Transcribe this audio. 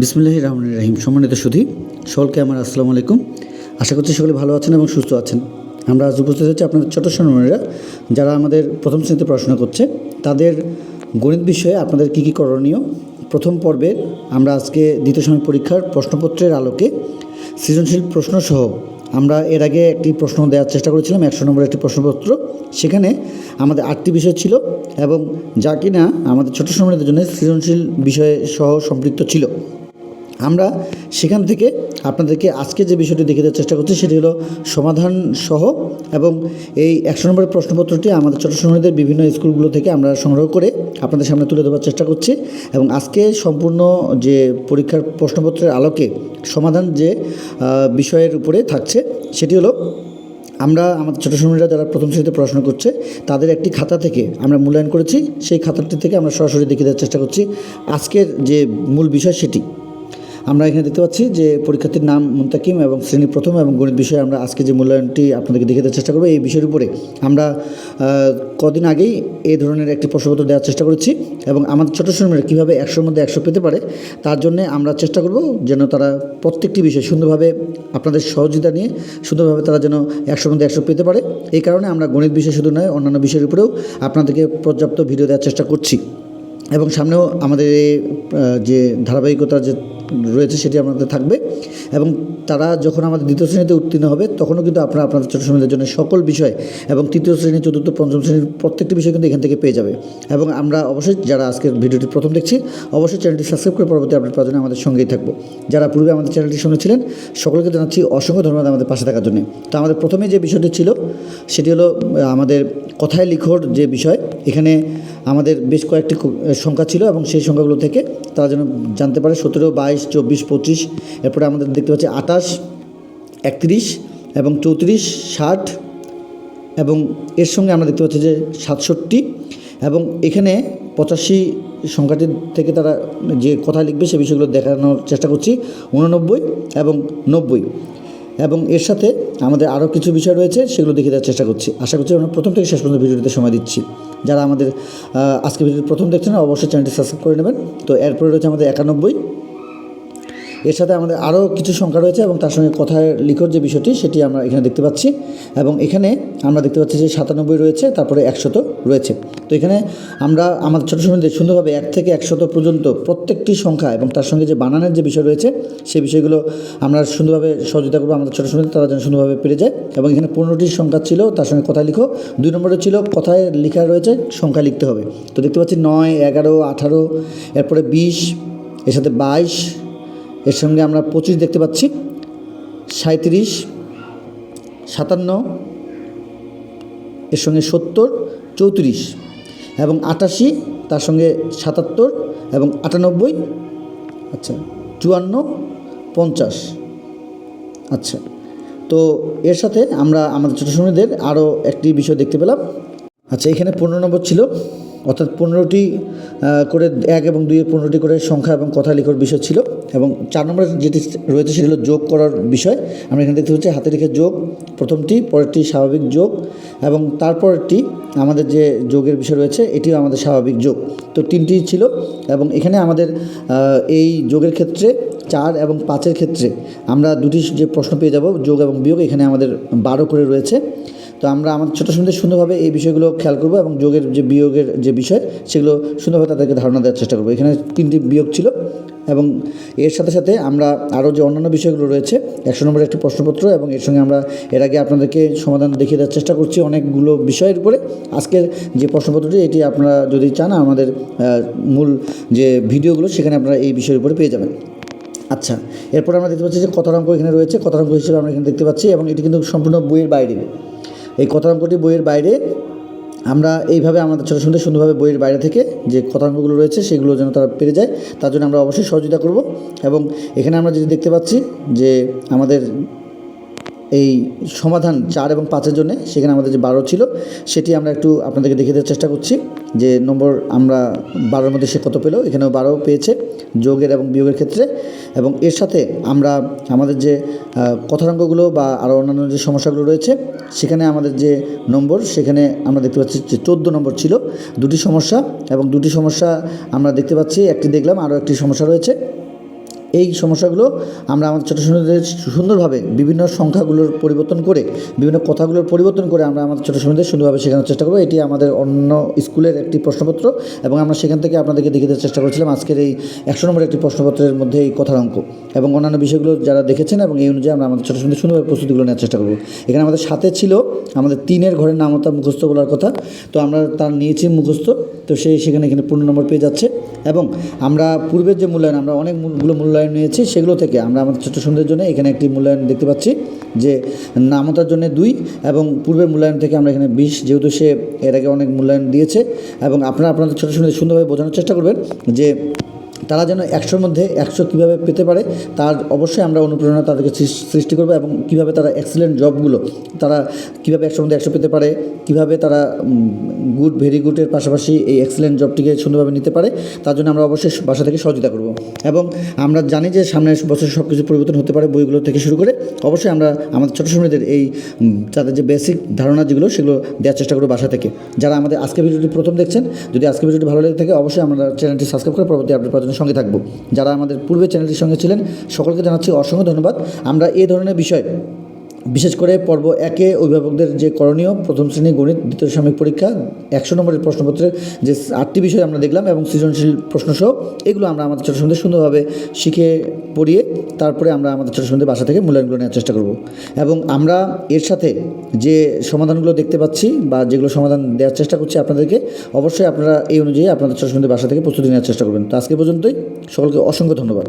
বিসমুল্লাহ রহমান রাহিম। সম্মানিত সুধী, সকলকে আমার আসসালামু আলাইকুম। আশা করছি সকলে ভালো আছেন এবং সুস্থ আছেন। আমরা আজ উপস্থিত হচ্ছি আপনাদের ছোট সোনামণিরা যারা আমাদের প্রথম শ্রেণীতে পড়াশোনা করছে। তাদের গণিত বিষয়ে আপনাদের কী কী করণীয়? প্রথম পর্বে আমরা আজকে দ্বিতীয় সময় পরীক্ষার প্রশ্নপত্রের আলোকে সৃজনশীল প্রশ্নসহ আমরা এর আগে একটি প্রশ্ন দেওয়ার চেষ্টা করেছিলাম, একশো নম্বরের একটি প্রশ্নপত্র। সেখানে আমাদের আটটি বিষয় ছিল এবং যা কিনা আমাদের ছোট সময়দের জন্য সৃজনশীল বিষয় সহ সম্পৃক্ত ছিল। আমরা সেখান থেকে আপনাদেরকে আজকে যে বিষয়টি দেখে দেওয়ার চেষ্টা করছি, সেটি হলো সমাধান সহ এবং এই একশো নম্বরের প্রশ্নপত্রটি আমাদের ছোটো সময়দের বিভিন্ন স্কুলগুলো থেকে আমরা সংগ্রহ করে আপনাদের সামনে তুলে দেওয়ার চেষ্টা করছি এবং আজকে সম্পূর্ণ যে পরীক্ষার প্রশ্নপত্রের আলোকে সমাধান যে বিষয়ের উপরে থাকছে, সেটি হলো আমরা আমাদের ছোটো সময়রা যারা প্রথম শ্রেণীতে পড়াশোনা করছে, তাদের একটি খাতা থেকে আমরা মূল্যায়ন করেছি। সেই খাতাটি থেকে আমরা সরাসরি দেখে দেওয়ার চেষ্টা করছি। আজকের যে মূল বিষয় সেটি। আমরা এখানে দেখতে পাচ্ছি যে পরীক্ষার্থীর নাম মুন্তাকিম এবং শ্রেণি প্রথম এবং গণিত বিষয়ে আমরা আজকে যে মূল্যায়নটি আপনাদেরকে দেখে দেওয়ার চেষ্টা করব, এই বিষয়ের উপরে আমরা কদিন আগেই এই ধরনের একটি প্রশ্নপত্র দেওয়ার চেষ্টা করেছি এবং আমাদের ছোটো শ্রেণীরা কীভাবে একশোর মধ্যে একশো পেতে পারে তার জন্য আমরা চেষ্টা করব যেন তারা প্রত্যেকটি বিষয় সুন্দরভাবে আপনাদের সহযোগিতা নিয়ে সুন্দরভাবে তারা যেন একশোর মধ্যে একশো পেতে পারে। এই কারণে আমরা গণিত বিষয় শুধু নয়, অন্যান্য বিষয়ের উপরেও আপনাদেরকে পর্যাপ্ত ভিডিও দেওয়ার চেষ্টা করছি। এবং সামনেও আমাদের যে ধারাবাহিকতা যে রয়েছে সেটি আপনাদের থাকবে। এবং তারা যখন আমাদের দ্বিতীয় শ্রেণীতে উত্তীর্ণ হবে, তখনও কিন্তু আপনারা আপনাদের ছোটো শ্রেণীদের জন্য সকল বিষয় এবং তৃতীয় শ্রেণি, চতুর্থ, পঞ্চম শ্রেণির প্রত্যেকটি বিষয় কিন্তু এখান থেকে পেয়ে যাবে। এবং আমরা অবশ্যই যারা আজকের ভিডিওটি প্রথম দেখছি, অবশ্যই চ্যানেলটি সাবস্ক্রাইব করে পরবর্তী আপডেট পাওয়ার জন্য আমাদের সঙ্গেই থাকব। যারা পূর্বে আমাদের চ্যানেলটি শুনেছিলেন সকলকে জানাচ্ছি অসংখ্য ধন্যবাদ আমাদের পাশে থাকার জন্য। তো আমাদের প্রথমে যে বিষয়টি ছিল, সেটি হলো আমাদের কথায় লিখোর যে বিষয়, এখানে আমাদের বেশ কয়েকটি সংখ্যা ছিল এবং সেই সংখ্যাগুলো থেকে তারা যেন জানতে পারে, সতেরো, বাইশ, চব্বিশ, পঁচিশ, এরপরে আমাদের দেখতে পাচ্ছি আঠাশ, একত্রিশ এবং চৌত্রিশ, ষাট এবং এর সঙ্গে আমরা দেখতে পাচ্ছি যে সাতষট্টি এবং এখানে পঁচাশি সংখ্যাটি থেকে তারা যে কথা লিখবে সে বিষয়গুলো দেখানোর চেষ্টা করছি, উননব্বই এবং নব্বই এবং এর সাথে আমাদের আরও কিছু বিষয় রয়েছে সেগুলো দেখে দেওয়ার চেষ্টা করছি। আশা করছি আমরা প্রথম থেকে শেষ পর্যন্ত ভিডিওটিতে সময় দিচ্ছি। যারা আমাদের আজকে ভিডিওটি প্রথম দেখছেন অবশ্যই চ্যানেলটি সাবস্ক্রাইব করে নেবেন। তো এরপরে রয়েছে আমাদের একানব্বই এর সাথে আমাদের আরও কিছু সংখ্যা রয়েছে এবং তার সঙ্গে কথায় লিখোর যে বিষয়টি, সেটি আমরা এখানে দেখতে পাচ্ছি। এবং এখানে আমরা দেখতে পাচ্ছি যে সাতানব্বই রয়েছে, তারপরে একশত রয়েছে। তো এখানে আমরা আমাদের ছোটো সময় সুন্দরভাবে এক থেকে একশত পর্যন্ত প্রত্যেকটি সংখ্যা এবং তার সঙ্গে যে বানানের যে বিষয় রয়েছে, সেই বিষয়গুলো আমরা সুন্দরভাবে সহযোগিতা করব আমাদের ছোটো সময় তারা যেন সুন্দরভাবে পেরে যায়। এবং এখানে পনেরোটি সংখ্যা ছিল, তার সঙ্গে কথা লিখো। দুই নম্বরে ছিল, কথায় লেখা রয়েছে, সংখ্যা লিখতে হবে। তো দেখতে পাচ্ছি নয়, এগারো, আঠারো, এরপরে বিশ, এর সাথে বাইশ এর সঙ্গে আমরা পঁচিশ দেখতে পাচ্ছি। সাঁত্রিশ সাতান্ন, এর সঙ্গে সত্তর, চৌত্রিশ এবং আটাশি, তার সঙ্গে সাতাত্তর এবং আটানব্বই আচ্ছা চুয়ান্ন, পঞ্চাশ আচ্ছা। তো এর সাথে আমরা আমাদের ছোটো সময়দের আরও একটি বিষয় দেখতে পেলাম। আচ্ছা এখানে পনেরো নম্বর ছিল অর্থাৎ পনেরোটি করে এক এবং দুইয়ের পনেরোটি করে সংখ্যা এবং কথা লেখার বিষয় ছিল এবং চার নম্বরে যেটি রয়েছে সেটি হলো যোগ করার বিষয়। আমরা এখানে দেখতে পাচ্ছি হাতে লিখে যোগ, প্রথমটি, পরেরটি স্বাভাবিক যোগ এবং তারপরটি আমাদের যে যোগের বিষয় রয়েছে, এটিও আমাদের স্বাভাবিক যোগ। তো তিনটি ছিল এবং এখানে আমাদের এই যোগের ক্ষেত্রে চার এবং পাঁচের ক্ষেত্রে আমরা দুটি যে প্রশ্ন পেয়ে যাব, যোগ এবং বিয়োগ, এখানে আমাদের বারো করে রয়েছে। তো আমরা আমাদের ছোটো সুন্দর সুন্দরভাবে এই বিষয়গুলো খেয়াল করব এবং যোগের যে বিয়োগের যে বিষয়, সেগুলো সুন্দরভাবে তাদেরকে ধারণা দেওয়ার চেষ্টা করব। এখানে তিনটি বিয়োগ ছিল এবং এর সাথে সাথে আমরা আরও যে অন্যান্য বিষয়গুলো রয়েছে, একশো নম্বরের একটি প্রশ্নপত্র এবং এর সঙ্গে আমরা এর আগে আপনাদেরকে সমাধান দেখিয়ে দেওয়ার চেষ্টা করছি অনেকগুলো বিষয়ের উপরে। আজকের যে প্রশ্নপত্রটি, এটি আপনারা যদি চান, আমাদের মূল যে ভিডিওগুলো, সেখানে আপনারা এই বিষয়ের উপরে পেয়ে যাবেন। আচ্ছা এরপর আমরা দেখতে পাচ্ছি যে কথার অঙ্ক এখানে রয়েছে। কথার অঙ্ক হিসেবে আমরা এখানে দেখতে পাচ্ছি এবং এটি কিন্তু সম্পূর্ণ বইয়ের বাইরে। এই কথাঙ্কটি বইয়ের বাইরে, আমরা এইভাবে আমাদের ছোটো সুন্দর সুন্দরভাবে বইয়ের বাইরে থেকে যে কথাঙ্কগুলো রয়েছে, সেগুলো যেন তারা পেরে যায়, তার জন্য আমরা অবশ্যই সহযোগিতা করব। এবং এখানে আমরা যেটি দেখতে পাচ্ছি যে আমাদের এই সমাধান চার এবং পাঁচের জন্য সেখানে আমাদের যে বারো ছিল সেটি আমরা একটু আপনাদেরকে দেখিয়ে দেওয়ার চেষ্টা করছি। যে নম্বর আমরা বারোর মধ্যে সে কত পেল এখানেও বারো পেয়েছে যোগের এবং বিয়োগের ক্ষেত্রে। এবং এর সাথে আমরা আমাদের যে আহ, কথাঙ্কগুলো বা আরও অন্যান্য যে সমস্যাগুলো রয়েছে সেখানে আমাদের যে নম্বর সেখানে আমরা দেখতে পাচ্ছি যে চোদ্দ নম্বর ছিল। দুটি সমস্যা এবং দুটি সমস্যা আমরা দেখতে পাচ্ছি একটি দেখলাম আরও একটি সমস্যা রয়েছে। এই সমস্যাগুলো আমরা আমাদের ছোটো ছোটোদের সুন্দরভাবে বিভিন্ন সংখ্যাগুলোর পরিবর্তন করে, বিভিন্ন কথাগুলোর পরিবর্তন করে আমরা আমাদের ছোটো ছোটোদের সুন্দরভাবে শেখানোর চেষ্টা করব। এটি আমাদের অন্য স্কুলের একটি প্রশ্নপত্র এবং আমরা সেখান থেকে আপনাদেরকে দেখিয়ে দেওয়ার চেষ্টা করেছিলাম আজকের এই একশো নম্বরের একটি প্রশ্নপত্রের মধ্যে এই কথার অঙ্ক। এবং অন্যান্য বিষয়গুলো যারা দেখেছেন এবং এই অনুযায়ী আমরা আমাদের ছোটো ছোটোদের সুন্দরভাবে প্রস্তুতিগুলো নেওয়ার চেষ্টা করব। এখানে আমাদের সাথে ছিল আমাদের তিনের ঘরের নামতা মুখস্থ বলার কথা। তো আমরা তার নিয়েছি মুখস্থ। তো সেই সেখানে এখানে পূর্ণ নম্বর পেয়ে যাচ্ছে। এবং আমরা পূর্বের যে মূল্যায়ন, আমরা অনেকগুলো মূল্যায়ন নিয়েছি, সেগুলো থেকে আমরা আমাদের ছোট্ট সুন্দরের জন্য এখানে একটি মূল্যায়ন দেখতে পাচ্ছি যে নামতার জন্য দুই এবং পূর্বের মূল্যায়ন থেকে আমরা এখানে বিশ, যেহেতু সে এর আগে অনেক মূল্যায়ন দিয়েছে। এবং আপনারা আপনাদের ছোট সুন্দর সুন্দরভাবে বোঝানোর চেষ্টা করবেন যে তারা যেন একশোর মধ্যে একশো কীভাবে পেতে পারে, তার অবশ্যই আমরা অনুপ্রেরণা তাদেরকে সৃষ্টি করব এবং কীভাবে তারা এক্সেলেন্ট জবগুলো তারা কীভাবে একশোর মধ্যে একশো পেতে পারে, কীভাবে তারা গুড ভেরি গুডের পাশাপাশি এই এক্সেলেন্ট জবটিকে সুন্দরভাবে নিতে পারে, তার জন্য আমরা অবশ্যই বাসা থেকে সহযোগিতা করব। এবং আমরা জানি যে সামনের বছর সব কিছু পরিবর্তন হতে পারে বইগুলো থেকে শুরু করে, অবশ্যই আমরা আমাদের ছোটো সময়দের এই তাদের যে বেসিক ধারণা যেগুলো, সেগুলো দেওয়ার চেষ্টা করব বাসা থেকে। যারা আমাদের আজকে ভিডিওটি প্রথম দেখছেন, যদি আজকে ভিডিওটি ভালো লেগে থাকে, অবশ্যই আমরা চ্যানেলটি সাবস্ক্রাইব করে পরবর্তী আপডেট পাওয়ার জন্য সঙ্গে থাকব। যারা আমাদের পূর্বে চ্যানেলটির সঙ্গে ছিলেন, সকলকে জানাচ্ছি অসংখ্য ধন্যবাদ। আমরা এ ধরনের বিষয় বিশেষ করে পর্ব একে অভিভাবকদের যে করণীয়, প্রথম শ্রেণি গণিত, দ্বিতীয় সাময়িক পরীক্ষা, একশো নম্বরের প্রশ্নপত্রের যে আটটি বিষয় আমরা দেখলাম এবং সৃজনশীল প্রশ্নসহ, এগুলো আমরা আমাদের ছোটো সন্ধ্যে সুন্দরভাবে শিখে পড়িয়ে তারপরে আমরা আমাদের ছোটো সন্ধ্যে বাসা থেকে মূল্যায়নগুলো নেওয়ার চেষ্টা করব। এবং আমরা এর সাথে যে সমাধানগুলো দেখতে পাচ্ছি বা যেগুলো সমাধান দেওয়ার চেষ্টা করছি আপনাদেরকে, অবশ্যই আপনারা এই অনুযায়ী আপনাদের ছোটো সন্ধ্যে বাসা থেকে প্রস্তুতি নেওয়ার চেষ্টা করবেন। তো আজকে পর্যন্তই, সকলকে অসংখ্য ধন্যবাদ।